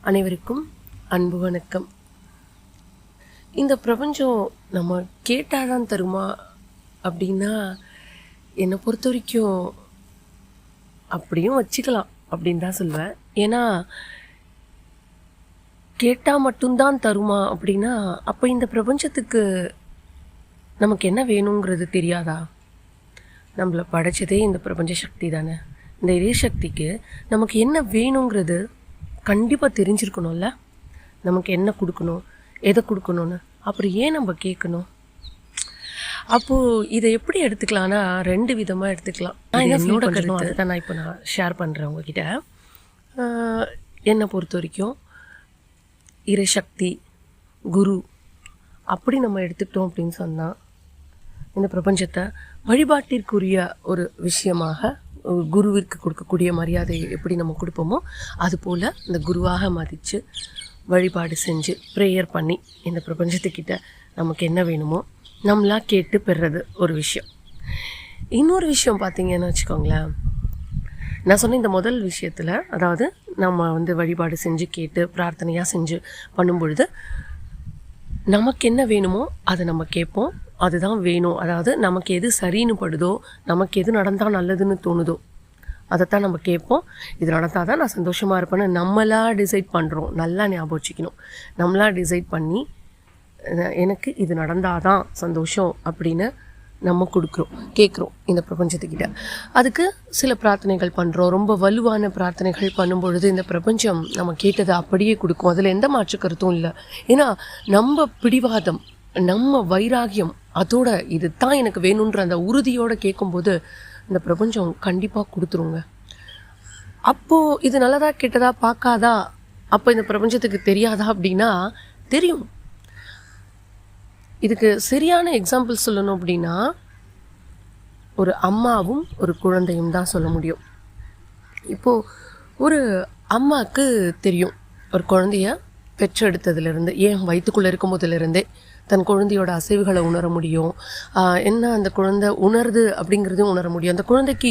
அனைவருக்கும் அன்பு வணக்கம். இந்த பிரபஞ்சம் நம்ம கேட்டாதான் தருமா அப்படின்னா என்னை பொறுத்த வரைக்கும் அப்படியும் வச்சுக்கலாம் அப்படின்னு தான் சொல்லுவேன். ஏன்னா கேட்டால் மட்டும்தான் தருமா அப்படின்னா அப்போ இந்த பிரபஞ்சத்துக்கு நமக்கு என்ன வேணுங்கிறது தெரியாதா? நம்மளை படைச்சதே இந்த பிரபஞ்ச சக்தி தானே. இந்த இதே சக்திக்கு நமக்கு என்ன வேணுங்கிறது கண்டிப்பாக தெரிஞ்சிருக்கணும்ல. நமக்கு என்ன கொடுக்கணும் எதை கொடுக்கணும்னு. அப்புறம் ஏன் நம்ம கேட்கணும்? அப்போது இதை எப்படி எடுத்துக்கலாம்னா ரெண்டு விதமாக எடுத்துக்கலாம். நான் என்னோட கருத்து. அதை நான் இப்போ நான் ஷேர் பண்ணுறேன் உங்ககிட்ட. என்னை பொறுத்த வரைக்கும் இறைசக்தி குரு அப்படி நம்ம எடுத்துக்கிட்டோம் அப்படின்னு சொன்னால் இந்த பிரபஞ்சத்தை வழிபாட்டிற்குரிய ஒரு விஷயமாக குருவிற்கு கொடுக்கக்கூடிய மரியாதையை எப்படி நம்ம கொடுப்போமோ அதுபோல் இந்த குருவாக மதித்து வழிபாடு செஞ்சு ப்ரேயர் பண்ணி இந்த பிரபஞ்சத்துக்கிட்ட நமக்கு என்ன வேணுமோ நம்மளா கேட்டு பெறுறது ஒரு விஷயம். இன்னொரு விஷயம் பார்த்தீங்கன்னு வச்சுக்கோங்களேன். நான் சொன்ன இந்த முதல் விஷயத்தில் அதாவது நம்ம வந்து வழிபாடு செஞ்சு கேட்டு பிரார்த்தனையாக செஞ்சு பண்ணும் பொழுது நமக்கு என்ன வேணுமோ அதை நம்ம கேட்போம். அதுதான் வேணும். அதாவது நமக்கு எது சரின்னு படுதோ நமக்கு எது நடந்தால் நல்லதுன்னு தோணுதோ அதைத்தான் நம்ம கேட்போம். இது நடந்தால் தான் நான் சந்தோஷமாக இருப்பேன்னு நம்மளா டிசைட் பண்ணுறோம் நல்லா ஞாபகம் வச்சுக்கணும். நம்மளா டிசைட் பண்ணி எனக்கு இது நடந்தால் தான் சந்தோஷம் அப்படின்னு நம்ம கொடுக்குறோம் கேட்குறோம் இந்த பிரபஞ்சத்துக்கிட்ட. அதுக்கு சில பிரார்த்தனைகள் பண்ணுறோம் ரொம்ப வலுவான பிரார்த்தனைகள் பண்ணும் பொழுது இந்த பிரபஞ்சம் நம்ம கேட்டதை அப்படியே கொடுக்கும். அதில் எந்த மாற்று கருத்தும் இல்லை. ஏன்னா நம்ம பிடிவாதம் நம்ம வைராகியம் அதோட இது தான் எனக்கு வேணுன்ற அந்த உறுதியோடு கேட்கும்போது இந்த பிரபஞ்சம் கண்டிப்பாக கொடுத்துருங்க. அப்போது இது நல்லதா கெட்டதா பார்க்காதா? அப்போ இந்த பிரபஞ்சத்துக்கு தெரியாதா அப்படின்னா தெரியும். இதுக்கு சரியான எக்ஸாம்பிள் சொல்லணும் அப்படின்னா ஒரு அம்மாவும் ஒரு குழந்தையும் தான் சொல்ல முடியும். இப்போது ஒரு அம்மாவுக்கு தெரியும். ஒரு குழந்தைய பெற்றெடுத்ததுலேருந்து ஏன் வயிற்றுக்குள்ளே இருக்கும் போதுலேருந்தே தன் குழந்தையோட அசைவுகளை உணர முடியும். என்ன அந்த குழந்தை உணருது அப்படிங்கிறதையும் உணர முடியும். அந்த குழந்தைக்கு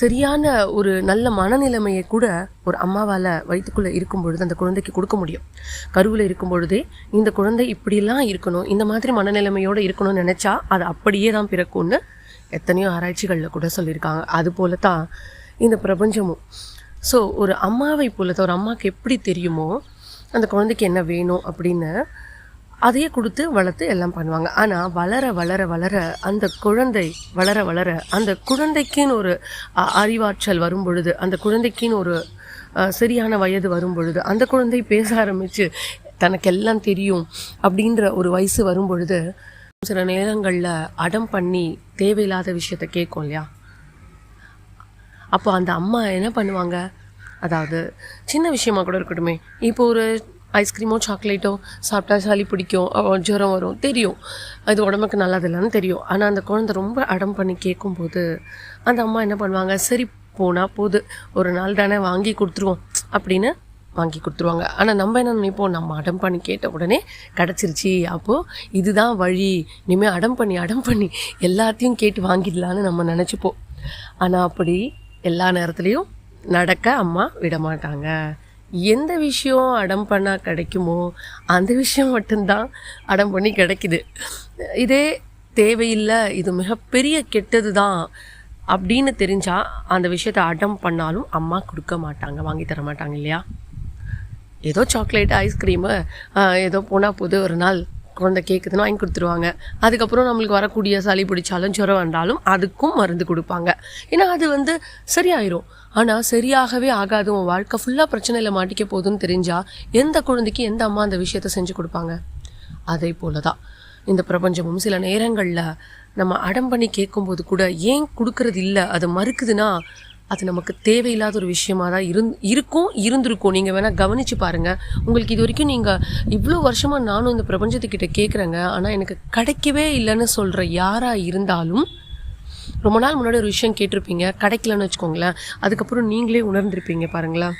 சரியான ஒரு நல்ல மனநிலைமையை கூட ஒரு அம்மாவால் வயிற்றுக்குள்ளே இருக்கும் பொழுது அந்த குழந்தைக்கு கொடுக்க முடியும். கருவில் இருக்கும் பொழுதே இந்த குழந்தை இப்படிலாம் இருக்கணும் இந்த மாதிரி மனநிலைமையோடு இருக்கணும்னு நினச்சா அது அப்படியே தான் பிறக்கும்னு எத்தனையோ ஆராய்ச்சிகளில் கூட சொல்லியிருக்காங்க. அது போல தான் இந்த பிரபஞ்சமும். ஸோ ஒரு அம்மாவை போல தான் ஒரு அம்மாவுக்கு எப்படி தெரியுமோ அந்த குழந்தைக்கு என்ன வேணும் அப்படின்னு அதையே கொடுத்து வளர்த்து எல்லாம் பண்ணுவாங்க. ஆனால் வளர வளர வளர அந்த குழந்தை வளர வளர அந்த குழந்தைக்குன்னு ஒரு அறிவாற்றல் வரும் பொழுது அந்த குழந்தைக்குன்னு ஒரு சரியான வயது வரும் பொழுது அந்த குழந்தை பேச ஆரம்பித்து தனக்கெல்லாம் தெரியும் அப்படின்ற ஒரு வயசு வரும் பொழுது சில நேரங்களில் அடம் பண்ணி தேவையில்லாத விஷயத்த கேட்கும் இல்லையா? அப்போ அந்த அம்மா என்ன பண்ணுவாங்க? அதாவது சின்ன விஷயமா கூட இருக்கட்டுமே. இப்போ ஒரு ஐஸ்கிரீமோ சாக்லேட்டோ சாப்பிட்டா சளி பிடிக்கும் ஜுரம் வரும். தெரியும். அது உடம்புக்கு நல்லது இல்லைன்னு தெரியும். ஆனால் அந்த குழந்தை ரொம்ப அடம் பண்ணி கேட்கும்போது அந்த அம்மா என்ன பண்ணுவாங்க? சரி போனால் போது. ஒரு நாள் தானே வாங்கி கொடுத்துருவோம் அப்படின்னு வாங்கி கொடுத்துருவாங்க. ஆனால் நம்ம என்ன நினைப்போம்? நம்ம அடம் பண்ணி கேட்ட உடனே கிடச்சிருச்சு அப்போது இதுதான் வழி. இனிமேல் அடம் பண்ணி அடம் பண்ணி எல்லாத்தையும் கேட்டு வாங்கிடலான்னு நம்ம நினச்சிப்போம். ஆனால் அப்படி எல்லா நேரத்துலையும் நடக்க அம்மா விட மாட்டாங்க எந்த விஷயம் அடம் பண்ணால் கிடைக்குமோ அந்த விஷயம் மட்டும்தான் அடம் பண்ணி கிடைக்குது. இதே தேவையில்லை இது மிகப்பெரிய கெட்டது தான் அப்படின்னு தெரிஞ்சால் அந்த விஷயத்த அடம் பண்ணாலும் அம்மா கொடுக்க மாட்டாங்க வாங்கி தர மாட்டாங்க இல்லையா? ஏதோ சாக்லேட் ஐஸ்கிரீமு ஏதோ போனால் போது ஒரு நாள் குழந்தை கேட்குதுன்னு வாங்கி கொடுத்துருவாங்க. அதுக்கப்புறம் நம்மளுக்கு வரக்கூடிய சளி பிடிச்சாலும் ஜுரம் வந்தாலும் அதுக்கும் மருந்து கொடுப்பாங்க. ஏன்னா அது வந்து சரியாயிரும். ஆனால் சரியாகவே ஆகாது. உன் வாழ்க்கை ஃபுல்லாக பிரச்சனையில் மாட்டிக்க போகுதுன்னு தெரிஞ்சால் எந்த குழந்தைக்கு எந்த அம்மா அந்த விஷயத்தை செஞ்சு கொடுப்பாங்க? அதே போல தான் இந்த பிரபஞ்சமும் சில நேரங்களில் நம்ம அடம் பண்ணி கேட்கும்போது கூட ஏன் கொடுக்கறது இல்லை? அது மறுக்குதுன்னா அது நமக்கு தேவையில்லாத ஒரு விஷயமாக தான் இருந் இருக்கும் இருந்திருக்கும். நீங்கள் வேணால் கவனிச்சு பாருங்கள் உங்களுக்கு இது வரைக்கும் நீங்கள் இவ்வளோ வருஷமாக நானும் இந்த பிரபஞ்சத்துக்கிட்ட கேட்குறேங்க ஆனால் எனக்கு கிடைக்கவே இல்லைன்னு சொல்கிற யாராக இருந்தாலும் ரொம்ப நாள் முன்னாடி ஒரு விஷயம் கேட்டிருப்பீங்க. கிடைக்கலன்னு வச்சுக்கோங்களேன். அதுக்கப்புறம் நீங்களே உணர்ந்திருப்பீங்க பாருங்களேன்.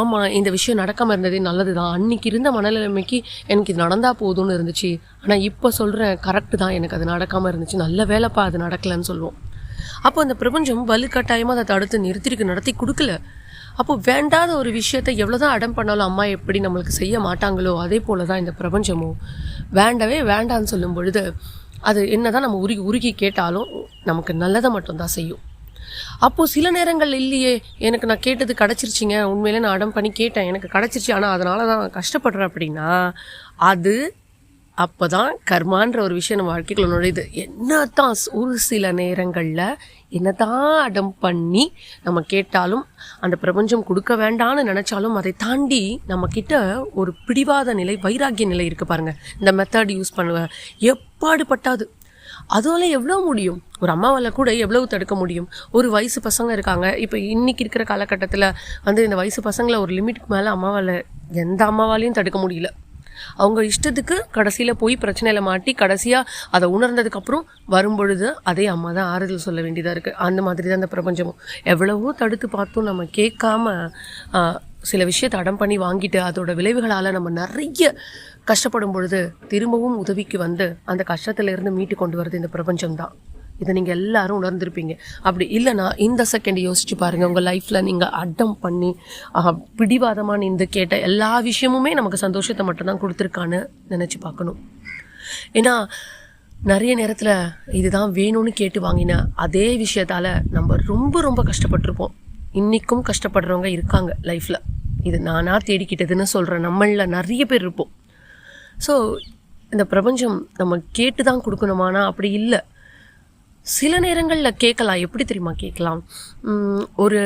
ஆமாம் இந்த விஷயம் நடக்காமல் இருந்ததே நல்லது தான் அன்னைக்கு இருந்த மனநிலைமைக்கு எனக்கு இது நடந்தால் போதும்னு இருந்துச்சு. ஆனால் இப்போ சொல்கிறேன் கரெக்டு தான். எனக்கு அது நடக்காமல் இருந்துச்சு. நல்ல வேலைப்பா அது நடக்கலைன்னு சொல்லுவோம். அப்போ அந்த பிரபஞ்சம் வலுக்கட்டாயமாக அதை தடுத்து நிறுத்திருக்கு நடத்தி கொடுக்கல. அப்போ வேண்டாத ஒரு விஷயத்தை எவ்வளோதான் அடம் பண்ணாலும் அம்மா எப்படி நம்மளுக்கு செய்ய மாட்டாங்களோ அதே போல தான் இந்த பிரபஞ்சமும். வேண்டவே வேண்டான்னு சொல்லும் பொழுது அது என்னதான் நம்ம உருகி உருகி கேட்டாலும் நமக்கு நல்லதை மட்டும்தான் செய்யும். அப்போது சில நேரங்கள் இல்லையே எனக்கு நான் கேட்டது கிடச்சிருச்சிங்க உண்மையிலே நான் அடம் பண்ணி கேட்டேன் எனக்கு கிடச்சிருச்சு ஆனால் அதனால தான் நான் கஷ்டப்படுறேன் அப்படின்னா அது அப்போ தான் கர்மான்ற ஒரு விஷயம் நம்ம வாழ்க்கைக்குள்ள நுழையுது. என்ன தான் ஒரு சில நேரங்களில் என்ன தான் அடம் பண்ணி நம்ம கேட்டாலும் அந்த பிரபஞ்சம் கொடுக்க வேண்டாம்னு நினச்சாலும் அதை தாண்டி நம்மக்கிட்ட ஒரு பிடிவாத நிலை வைராக்கிய நிலை இருக்குது பாருங்கள் இந்த மெத்தட் யூஸ் பண்ணுவேன் எப்பாடுபட்டாது. அதனால எவ்வளோ முடியும்? ஒரு அம்மாவால் கூட எவ்வளவு தடுக்க முடியும்? ஒரு வயசு பசங்க இருக்காங்க. இப்போ இன்னைக்கு இருக்கிற காலகட்டத்தில் வந்து இந்த வயசு பசங்களை ஒரு லிமிட்டுக்கு மேலே அம்மாவால் எந்த அம்மாவாலையும் தடுக்க முடியல. அவங்க இஷ்டத்துக்கு கடைசியில் போய் பிரச்சனையில் மாட்டி கடைசியாக அதை உணர்ந்ததுக்கப்புறம் வரும்பொழுது அதே அம்மா தான் ஆறுதல் சொல்ல வேண்டியதாக இருக்குது அந்த மாதிரி தான் இந்த பிரபஞ்சமும். எவ்வளவோ தடுத்து பார்த்தும். நம்ம கேட்காம சில விஷயத்தை அடம் பண்ணி வாங்கிட்டு அதோட விளைவுகளால் நம்ம நிறைய கஷ்டப்படும் பொழுது திரும்பவும் உதவிக்கு வந்து அந்த கஷ்டத்திலிருந்து மீட்டு கொண்டு வர்றது இந்த பிரபஞ்சம் தான் இதை நீங்கள் எல்லாரும் உணர்ந்திருப்பீங்க. அப்படி இல்லைன்னா இந்த செகண்ட் யோசிச்சு பாருங்கள் உங்கள் லைஃப்பில் நீங்கள் அடம் பண்ணி ஆஹ், பிடிவாதமா நின்று கேட்ட எல்லா விஷயமுமே நமக்கு சந்தோஷத்தை மட்டும்தான் கொடுத்துருக்கான்னு நினச்சி பார்க்கணும். ஏன்னா நிறைய நேரத்தில் இதுதான் வேணும்னு கேட்டு வாங்கின அதே விஷயத்தால் நம்ம ரொம்ப ரொம்ப கஷ்டப்பட்டிருப்போம். இன்றைக்கும் கஷ்டப்படுறவங்க இருக்காங்க லைஃப்பில் இது நானாக தேடிக்கிட்டதுன்னு சொல்கிறேன் நம்மளில் நிறைய பேர் இருப்போம். ஸோ இந்த பிரபஞ்சம் நம்ம கேட்டு தான் கொடுக்கணுமானா அப்படி இல்லை. சில நேரங்களில் கேட்கலாம். எப்படி தெரியுமா கேட்கலாம்? ஒரு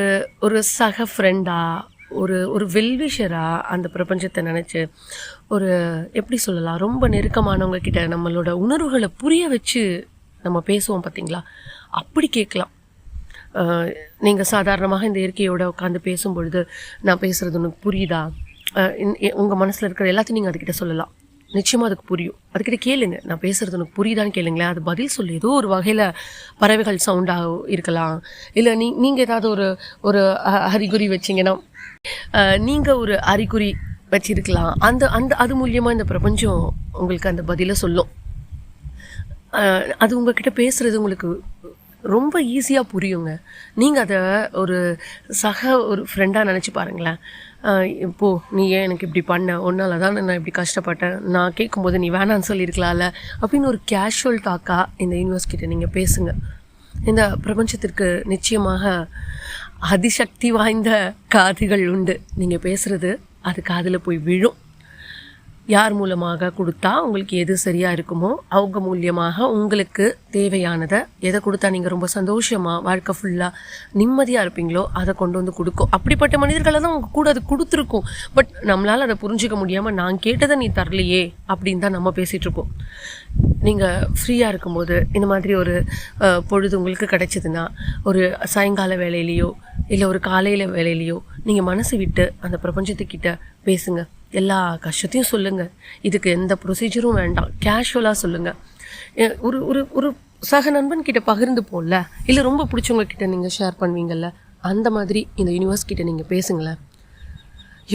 ஒரு சக ஃப்ரெண்டாக ஒரு ஒரு வெல்விஷராக அந்த பிரபஞ்சத்தை நினச்சி ஒரு எப்படி சொல்லலாம் ரொம்ப நெருக்கமானவங்க கிட்ட நம்மளோட உணர்வுகளை புரிய வச்சு நம்ம பேசுவோம் பார்த்தீங்களா அப்படி கேட்கலாம். நீங்கள் சாதாரணமாக இந்த இயற்கையோட உட்காந்து பேசும்பொழுது நான் பேசுகிறது உனக்கு புரியுதா? உங்கள் மனசில் இருக்கிற எல்லாத்தையும் நீங்கள் அதுக்கிட்ட சொல்லலாம். நிச்சயமாக அதுக்கு புரியும். அதுக்கிட்ட கேளுங்க. நான் பேசுறது உனக்கு புரியுதான்னு கேளுங்களேன் அது பதில் சொல்லி. ஏதோ ஒரு வகையில் பறவைகள் சவுண்டாக இருக்கலாம். இல்லை நீ நீங்கள் ஏதாவது ஒரு ஒரு அறிகுறி வச்சிங்கன்னா நீங்கள் ஒரு அறிகுறி வச்சிருக்கலாம். அந்த அந்த அது மூலியமாக இந்த பிரபஞ்சம் உங்களுக்கு அந்த பதிலை சொல்லும். அது உங்ககிட்ட பேசுறது உங்களுக்கு ரொம்ப ஈஸியாக புரியுங்க. நீங்கள் அதை ஒரு சக ஒரு ஃப்ரெண்டாக நினச்சி பாருங்களேன். இப்போ நீ ஏன் எனக்கு இப்படி பண்ண? ஒன்றால் தான் நான் இப்படி கஷ்டப்பட்டேன். நான் கேட்கும்போது நீ வேணான்னு சொல்லியிருக்கலாம்ல அப்படின்னு ஒரு கேஷுவல் டாக்காக இந்த யூனிவர்ஸ்கிட்ட நீங்கள் பேசுங்க. இந்த பிரபஞ்சத்திற்கு நிச்சயமாக அதிசக்தி வாய்ந்த காதுகள் உண்டு. நீங்கள் பேசுகிறது அது காதில் போய் விழும். யார் மூலமாக கொடுத்தா உங்களுக்கு எது சரியாக இருக்குமோ அவங்க மூலியமாக உங்களுக்கு தேவையானதை எதை கொடுத்தா நீங்கள் ரொம்ப சந்தோஷமாக வாழ்க்கை ஃபுல்லாக நிம்மதியாக இருப்பீங்களோ அதை கொண்டு வந்து கொடுக்கும். அப்படிப்பட்ட மனிதர்களை தான் உங்க கூட அது கொடுத்துருக்கும். பட் நம்மளால் அதை புரிஞ்சுக்க முடியாமல் நான் கேட்டதை நீ தரலையே அப்படின்னு தான் நம்ம பேசிகிட்டு இருக்கோம். நீங்கள் ஃப்ரீயாக இருக்கும்போது இந்த மாதிரி ஒரு பொழுது உங்களுக்கு கிடைச்சதுன்னா ஒரு சாயங்கால வேலையிலையோ இல்லை ஒரு காலையில் வேலையிலையோ நீங்கள் மனசு விட்டு அந்த பிரபஞ்சத்துக்கிட்ட பேசுங்க. எல்லா கஷ்டத்தையும் சொல்லுங்கள் இதுக்கு எந்த ப்ரொசீஜரும் வேண்டாம். கேஷுவலாக சொல்லுங்கள் ஒரு ஒரு ஒரு சக நண்பன் கிட்ட பகிர்ந்து போகல இல்லை ரொம்ப பிடிச்சவங்க கிட்ட நீங்கள் ஷேர் பண்ணுவீங்கல்ல? அந்த மாதிரி இந்த யூனிவர்ஸ் கிட்ட நீங்கள் பேசுங்களேன்.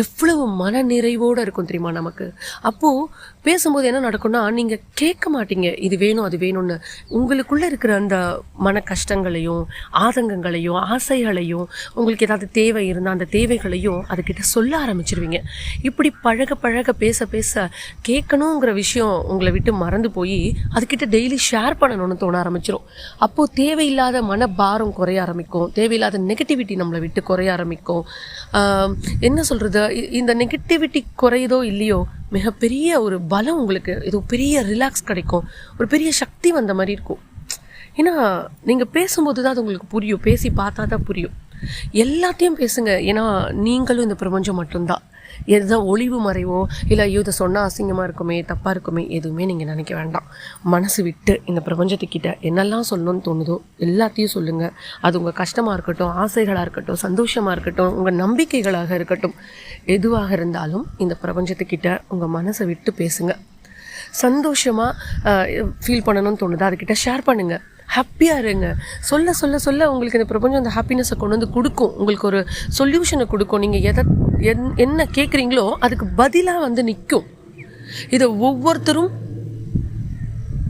எவ்வளவு மன நிறைவோடு இருக்கும் தெரியுமா நமக்கு? அப்போது பேசும்போது என்ன நடக்கும்னா நீங்கள் கேட்க மாட்டீங்க இது வேணும் அது வேணும்னு. உங்களுக்குள்ளே இருக்கிற அந்த மன கஷ்டங்களையும் ஆதங்கங்களையும் ஆசைகளையும் உங்களுக்கு ஏதாவது தேவை இருந்தால் அந்த தேவைகளையும் அதுக்கிட்ட சொல்ல ஆரம்பிச்சிருவீங்க. இப்படி பழக பழக பேச பேச கேட்கணுங்கிற விஷயம் உங்களை விட்டு மறந்து போய் அதுக்கிட்ட டெய்லி ஷேர் பண்ணணும்னு தோண ஆரம்பிச்சிடும் அப்போது தேவையில்லாத மனபாரம் குறைய ஆரம்பிக்கும். தேவையில்லாத நெகட்டிவிட்டி நம்மளை விட்டு குறைய ஆரம்பிக்கும். என்ன சொல்கிறது இந்த நெகட்டிவிட்டி குறையுதோ இல்லையோ மிகப்பெரிய ஒரு பலம் உங்களுக்கு இது பெரிய ரிலாக்ஸ் கிடைக்கும். ஒரு பெரிய சக்தி வந்த மாதிரி இருக்கும். ஏன்னா நீங்கள் பேசும்போது தான் அது உங்களுக்கு புரியும். பேசி பார்த்தா தான் புரியும். எல்லாத்தையும் பேசுங்க. ஏன்னா நீங்களும் இந்த பிரபஞ்சம் மட்டும்தான். எதுதான் ஒளிவு மறைவோ இல்லை ஐயோ இதை சொன்னால் அசிங்கமாக இருக்குமே தப்பாக இருக்குமே எதுவுமே நீங்கள் நினைக்க வேண்டாம். மனசு விட்டு இந்த பிரபஞ்சத்துக்கிட்ட என்னெல்லாம் சொல்லணும்னு தோணுதோ எல்லாத்தையும் சொல்லுங்கள் அது உங்கள் கஷ்டமாக இருக்கட்டும் ஆசைகளாக இருக்கட்டும் சந்தோஷமாக இருக்கட்டும் உங்கள் நம்பிக்கைகளாக இருக்கட்டும் எதுவாக இருந்தாலும் இந்த பிரபஞ்சத்துக்கிட்ட உங்கள் மனசை விட்டு பேசுங்க. சந்தோஷமாக ஃபீல் பண்ணணும்னு தோணுதா? அதுக்கிட்ட ஷேர் பண்ணுங்கள் ஹாப்பியாக இருங்க. சொல்ல சொல்ல சொல்ல உங்களுக்கு இந்த பிரபஞ்சம் அந்த ஹாப்பினஸை கொண்டு வந்து கொடுக்கும். உங்களுக்கு ஒரு சொல்யூஷனை கொடுக்கும். நீங்கள் எதை என் என்ன கேட்குறீங்களோ அதுக்கு பதிலாக வந்து நிற்கும் இதை ஒவ்வொருத்தரும்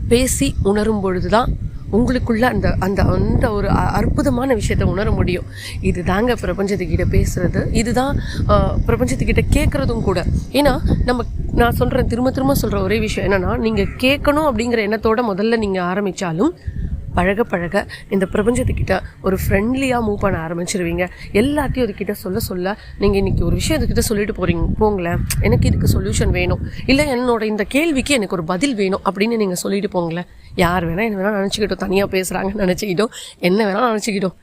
பேசி உணரும் பொழுது தான் உங்களுக்குள்ள அந்த அந்த அந்த ஒரு அ- அற்புதமான விஷயத்தை உணர முடியும். இது தாங்க பிரபஞ்சத்துக்கிட்ட பேசுறது. இதுதான் பிரபஞ்சத்துக்கிட்ட கேட்குறதும் கூட. ஏன்னா நம்ம நான் சொல்கிறேன் திரும்ப திரும்ப சொல்கிற ஒரே விஷயம் என்னென்னா நீங்கள் கேட்கணும் அப்படிங்கிற எண்ணத்தோட முதல்ல நீங்கள் ஆரம்பித்தாலும் பழக பழக இந்த பிரபஞ்சத்துக்கிட்ட ஒரு ஃப்ரெண்ட்லியாக மூவ் பண்ண ஆரம்பிச்சிருவீங்க. எல்லாத்தையும் அதுக்கிட்ட சொல்ல சொல்ல நீங்கள் இன்னைக்கு ஒரு விஷயம் அதுக்கிட்ட சொல்லிட்டு போகிறீங்க போங்களேன். எனக்கு இதுக்கு சொல்யூஷன் வேணும். இல்லை என்னோட இந்த கேள்விக்கு எனக்கு ஒரு பதில் வேணும் அப்படின்னு நீங்கள் சொல்லிட்டு போங்களேன். யார் வேணால் என்ன வேணால் நினச்சிக்கிட்டோம். தனியாக பேசுகிறாங்கன்னு நினச்சிக்கிட்டோம். என்ன வேணால் நினச்சிக்கிட்டோம்.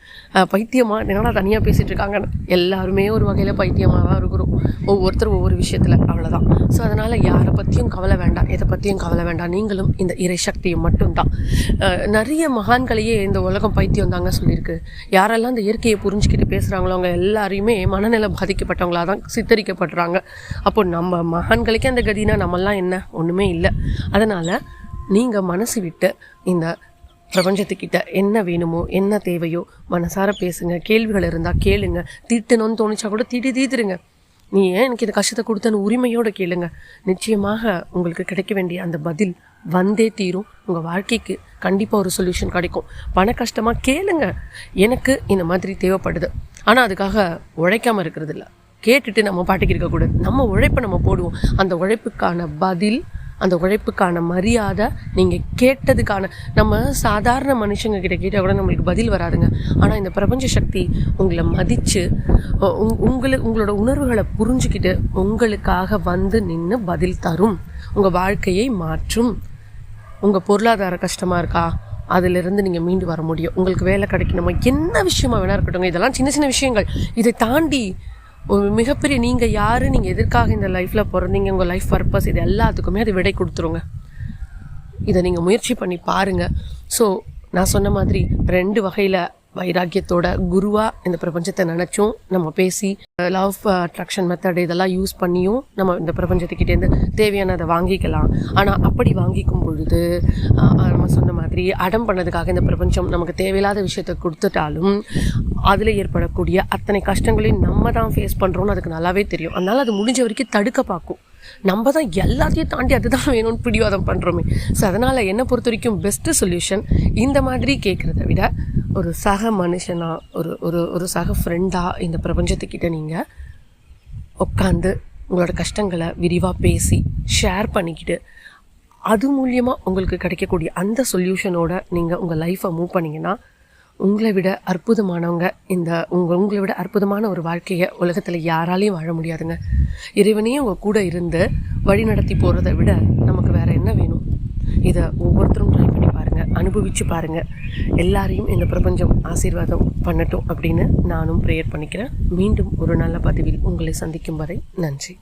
பைத்தியமாக என்னடா தனியாக பேசிகிட்டு இருக்காங்க எல்லாருமே ஒரு வகையில் பைத்தியமாக தான் இருக்கிறோம். ஒவ்வொருத்தர் ஒவ்வொரு விஷயத்தில் அவ்வளோதான் ஸோ அதனால் யாரை பற்றியும் கவலை வேண்டாம். எதை பற்றியும் கவலை வேண்டாம். நீங்களும் இந்த இறை சக்தியை மட்டும்தான். நிறைய மகான்களையே இந்த உலகம் பைத்தியம் தாங்க சொல்லியிருக்கு. யாரெல்லாம் இந்த இயற்கையை புரிஞ்சுக்கிட்டு பேசுகிறாங்களோ அவங்க எல்லாரையுமே மனநிலை பாதிக்கப்பட்டவங்களாக தான் சித்தரிக்கப்படுறாங்க. அப்போ நம்ம மகான்களுக்கே அந்த கதினா நம்மெல்லாம் என்ன? ஒன்றுமே இல்லை. அதனால் நீங்கள் மனசு விட்டு இந்த பிரபஞ்சத்துக்கிட்ட என்ன வேணுமோ என்ன தேவையோ மனசார பேசுங்க. கேள்விகள் இருந்தால் கேளுங்க. திட்டணும்னு தோணுச்சா கூட திட்டி தீத்துருங்க. நீ ஏன் எனக்கு இந்த கஷ்டத்தை கொடுத்தன்னு உரிமையோடு கேளுங்க. நிச்சயமாக உங்களுக்கு கிடைக்க வேண்டிய அந்த பதில் வந்தே தீரும். உங்கள் வாழ்க்கைக்கு கண்டிப்பாக ஒரு சொல்யூஷன் கிடைக்கும். பண கஷ்டமாக கேளுங்க. எனக்கு இந்த மாதிரி தேவைப்படுது. ஆனால் அதுக்காக உழைக்காமல் இருக்கிறது இல்லை கேட்டுட்டு நம்ம பாட்டுக்கு இருக்கக்கூடாது நம்ம உழைப்பை நம்ம போடுவோம். அந்த உழைப்புக்கான பதில் அந்த உழைப்புக்கான மரியாதை நீங்கள் கேட்டதுக்கான நம்ம சாதாரண மனுஷங்க கிட்ட கேட்டால் கூட நம்மளுக்கு பதில் வராதுங்க. ஆனால் இந்த பிரபஞ்ச சக்தி உங்களை மதித்து உங்களை உங்களோட உணர்வுகளை புரிஞ்சுக்கிட்டு உங்களுக்காக வந்து நின்று பதில் தரும். உங்கள் வாழ்க்கையை மாற்றும். உங்கள் பொருளாதார கஷ்டமாக இருக்கா? அதிலிருந்து நீங்கள் மீண்டு வர முடியும். உங்களுக்கு வேலை கிடைக்கணுமா? என்ன விஷயமா வேணா இருக்கட்டும் இதெல்லாம் சின்ன சின்ன விஷயங்கள். இதை தாண்டி ஒரு மிகப்பெரிய நீங்கள் யார்? நீங்கள் எதற்காக இந்த லைஃப்பில் பிறந்தீங்க? உங்கள் லைஃப் பர்பஸ் இது எல்லாத்துக்குமே அது விடை கொடுத்துருங்க. இதை நீங்கள் முயற்சி பண்ணி பாருங்கள் ஸோ நான் சொன்ன மாதிரி ரெண்டு வகையில் வைராக்கியத்தோட குருவாக இந்த பிரபஞ்சத்தை நினச்சும் நம்ம பேசி லவ் அட்ராக்ஷன் மெத்தட் இதெல்லாம் யூஸ் பண்ணியும் நம்ம இந்த பிரபஞ்சத்துக்கிட்டேருந்து தேவையானதை வாங்கிக்கலாம். ஆனால் அப்படி வாங்கிக்கும் பொழுது நம்ம சொன்ன மாதிரி அடம் பண்ணதுக்காக இந்த பிரபஞ்சம் நமக்கு தேவையில்லாத விஷயத்தை கொடுத்துட்டாலும் அதில் ஏற்படக்கூடிய அத்தனை கஷ்டங்களையும் நம்ம தான் ஃபேஸ் பண்ணுறோம்னு அதுக்கு நல்லாவே தெரியும். அதனால் அது முடிஞ்ச வரைக்கும் தடுக்க பார்க்கும். நம்ம தான் எல்லாத்தையும் தாண்டி அதுதான் வேணும்னு பிடிவாதம் பண்ணுறோமே ஸோ அதனால் என்னை பொறுத்த வரைக்கும் பெஸ்ட்டு சொல்யூஷன் இந்த மாதிரி கேட்குறத விட ஒரு சக மனுஷனாக ஒரு ஒரு ஒரு சக ஃப்ரெண்டாக இந்த பிரபஞ்சத்துக்கிட்ட நீங்கள் உட்காந்து உங்களோட கஷ்டங்களை விரிவாக பேசி ஷேர் பண்ணிக்கிட்டு அது மூலியமாக உங்களுக்கு கிடைக்கக்கூடிய அந்த சொல்யூஷனோட நீங்கள் உங்கள் லைஃப்பை மூவ் பண்ணிங்கன்னா உங்களை விட அற்புதமானவங்க இந்த உங்கள் உங்களை விட அற்புதமான ஒரு வாழ்க்கையை உலகத்தில் யாராலையும் வாழ முடியாதுங்க. இறைவனையும் உங்கள் கூட இருந்து வழி நடத்தி போகிறத விட நமக்கு வேறு என்ன வேணும்? இதை ஒவ்வொருத்தரும் அனுபவித்து பாருங்கள் எல்லாரையும் இந்த பிரபஞ்சம் ஆசீர்வாதம் பண்ணட்டும் அப்படின்னு நானும் ப்ரேயர் பண்ணிக்கிறேன். மீண்டும் ஒரு நல்ல பதிவில் உங்களை சந்திக்கும் வரை நன்றி.